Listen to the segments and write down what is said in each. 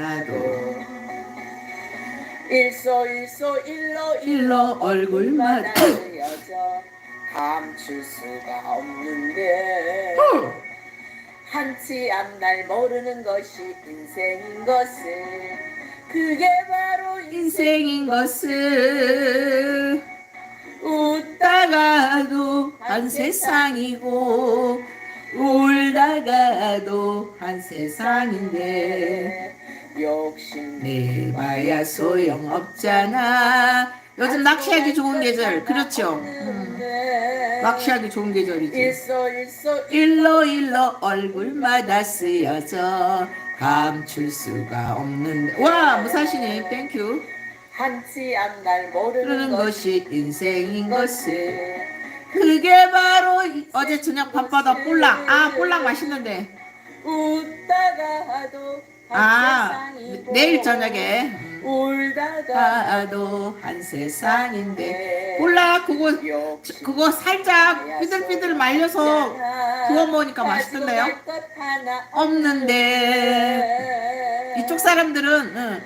않아도 일소 일소 일로 일로 얼굴만 알려져 감출 수가 없는데 후! 한치 앞날 모르는 것이 인생인 것을 그게 바로 인생인 것을 웃다가도 한 세상이고 울다가도 한 세상인데 욕심 내봐야 소용없잖아. 요즘 낚시하기 좋은 계절. 그렇죠? 음, 낚시하기 좋은 계절이지. 일소 일소 일로 일로 얼굴마다 쓰여져 감출 수가 없는 와 무사시님 땡큐 한치 앞날 모르는 그러는 것이 것이 인생인 것을. 그게 바로 이- 어제 저녁 밤바다 볼락 아 볼락 맛있는데. 웃다가도 한 아 내일 저녁에 음, 울다가 아도 한 세상인데 볼락 그거 욕심 그거 살짝 삐들삐들 말려서 구워 먹으니까 맛있던데요 없는데 이쪽 사람들은 응,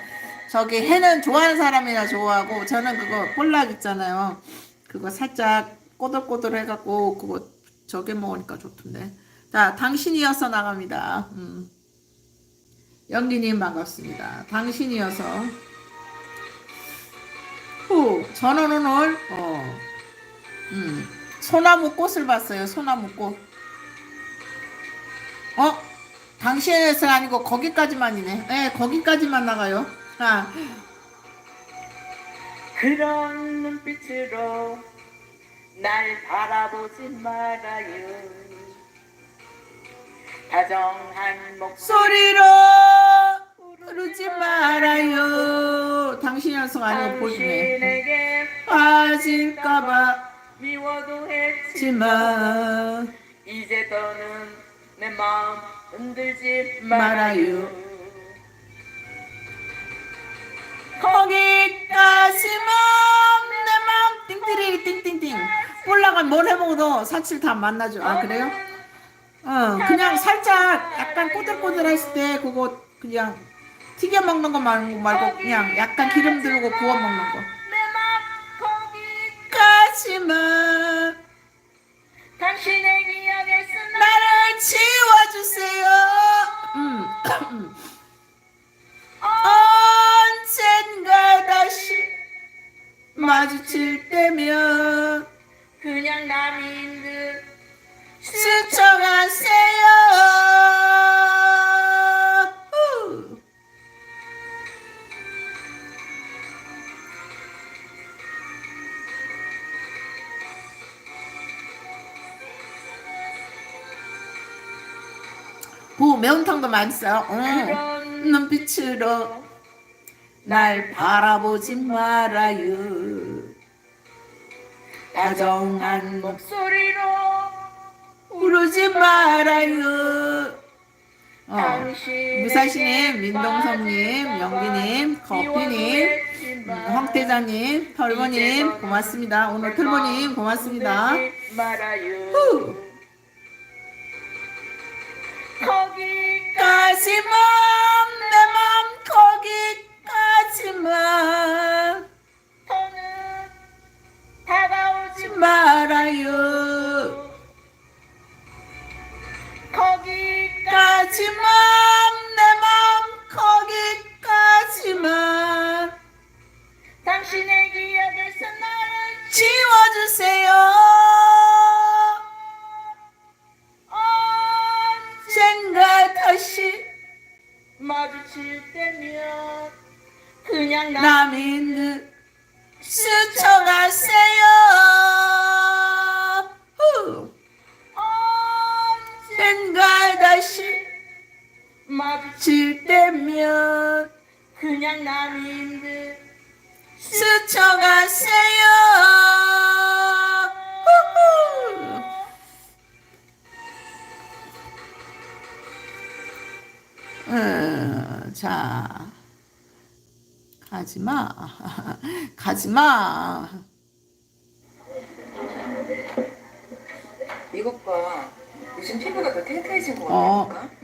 저기 해는 좋아하는 사람이나 좋아하고 저는 그거 볼락 있잖아요. 그거 살짝 꼬들꼬들 해갖고 그거 저게 먹으니까 좋던데. 자, 당신이어서 나갑니다. 음. 연기님 반갑습니다. 당신이어서. 후, 저는 오늘 어, 음, 소나무 꽃을 봤어요. 소나무 꽃. 어? 당신에서 아니고 거기까지만이네. 네, 거기까지만 나가요. 아, 그런 눈빛으로 날 바라보지 말아요 다정한 목소리 소리로 부르지 말아요. 당신이어서 아니고 보이네. 당신에게 빠질까봐 미워도 했지 지마 이제 더는 내 마음 흔들지 말아요. 거기까지만 내 마음 띵띠리 띵띵띵. 뭘 해먹어도 사실 다 만나죠. 아 그래요? 어 그냥 살짝 약간 꼬들꼬들했을 때 그거 그냥 튀겨 먹는 거 말고 말고 그냥 약간 기름 들고 구워 먹는 거. 까지만 당신의 기억에서 나 나를 지워주세요. 음. 언젠가 다시 마주칠 때면 그냥 남인 듯 스쳐가세요. 오 매운탕도 맛있어요. 응. 그런 눈빛으로 날 바라보지 말아요. 다정한 목 목소리로 부르지 말아요. 어. 무사시님, 민동섭님, 영기님, 커피님, 음, 황태자님, 털보님 고맙습니다. 오늘 털보님 고맙습니다. 후. 거기까지만 까지만 내 맘 거기까지만 더는 다가오지 마. 말아요. 거기까지 까지만 내 맘 거기까지만 당신의 기억에서 나를 지워주세요. 마주칠 때면 그냥 나 남인 듯 스쳐가세요. 후. 언젠가 다시 마주칠 질 때면 그냥 남인 듯 스쳐가세요. 음, 자, 가지마, 가지마. 이것 봐 요즘 피부가 더 탱탱해진 것 어. 같다니까 응.